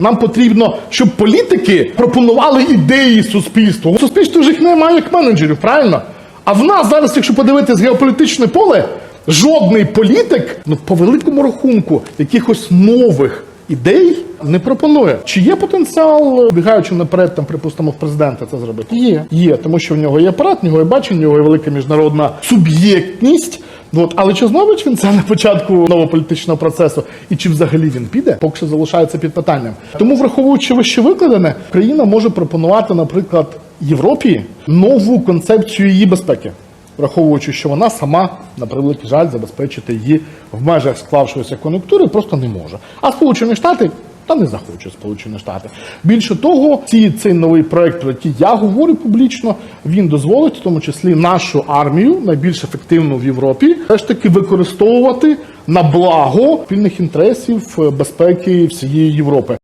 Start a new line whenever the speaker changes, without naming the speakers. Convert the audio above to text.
Нам потрібно, щоб політики пропонували ідеї суспільству. Суспільство ж їх немає як менеджерів, правильно? А в нас зараз, якщо подивитись геополітичне поле, жодний політик, ну по великому рахунку, якихось нових ідей не пропонує. Чи є потенціал, бігаючи наперед, там, припустимо, в президента це зробити? Є. Є, тому що в нього є апарат, в нього є бачення, в нього є велика міжнародна суб'єктність. От, але чи знову він це на початку нового політичного процесу, і чи взагалі він піде, поки що залишається під питанням. Тому, враховуючи вище викладене, країна може пропонувати, наприклад, Європі нову концепцію її безпеки, враховуючи, що вона сама, на превеликий жаль, забезпечити її в межах склавшоїся кон'юнктури просто не може. А Сполучені Штати. Та не захоче Сполучені Штати. Більше того, ці, цей новий проект, про який я говорю публічно, він дозволить, в тому числі нашу армію, найбільш ефективну в Європі, теж таки використовувати на благо спільних інтересів е, безпеки всієї Європи.